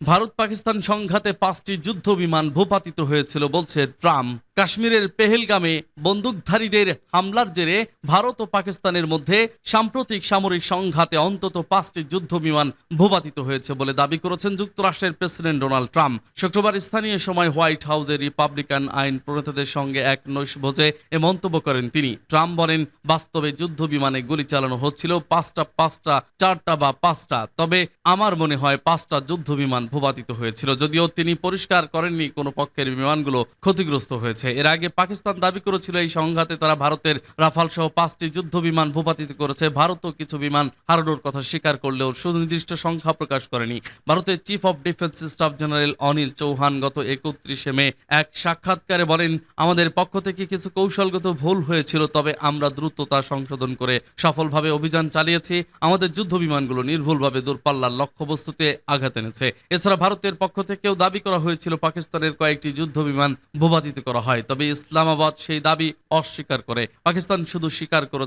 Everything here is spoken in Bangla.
ভারত পাকিস্তান সংঘাতে পাঁচটি যুদ্ধ বিমান ভূপাতিত হয়েছিল বলছে ট্রাম্প। কাশ্মীরের পেহেলগামে বন্দুকধারীদের হামলার জেরে ভারত ও পাকিস্তানের মধ্যে সাম্প্রতিক সামরিক সংঘাতে অন্তত পাঁচটি যুদ্ধ বিমান ভূপাতিত হয়েছে বলে দাবি করেছেন যুক্তরাষ্ট্রের প্রেসিডেন্ট ডোনাল্ড ট্রাম্প। শুক্রবার স্থানীয় সময় হোয়াইট হাউসে রিপাবলিকান আইন প্রণেতাদের সঙ্গে এক নৈশভোজে এ মন্তব্য করেন তিনি। ট্রাম্প বলেন, বাস্তবে যুদ্ধ বিমানে গুলি চালানো হচ্ছিল পাঁচটা পাঁচটা, চারটা বা পাঁচটা, তবে আমার মনে হয় পাঁচটা যুদ্ধ বিমান ভূপাতিত হয়েছিল। যদিও তিনি পরিষ্কার করেননি, কোনো পক্ষের বিমানগুলো ক্ষতিগ্রস্ত হয়েছে। এর আগে পাকিস্তান দাবি করেছিল এই সংঘাতে তারা ভারতের রাফাল সহ পাঁচটি যুদ্ধ বিমান ভূপাতিত করেছে। ভারতও কিছু বিমান হারানোর কথা স্বীকার করলেও সুনির্দিষ্ট সংখ্যা প্রকাশ করেনি। ভারতের chief of defence staff general Anil Chauhan গত একত্রিশে মে এক সাক্ষাৎকারে বলেন, আমাদের পক্ষ থেকে কিছু কৌশলগত ভুল হয়েছিল, তবে আমরা দ্রুত তা সংশোধন করে সফলভাবে অভিযান চালিয়েছি। আমাদের যুদ্ধ বিমানগুলো নির্ভুলভাবে দূরপাল্লার লক্ষ্যবস্তুতে আঘাত এনেছে। এছাড়া ভারতের পক্ষ থেকেও দাবি করা হয়েছিল, পাকিস্তানের কয়েকটি যুদ্ধ বিমান ভূপাতিত করা হয় তবে ইসলামাবাদ সেই দাবি অস্বীকার করে। পাকিস্তান শুধু স্বীকার করেছে।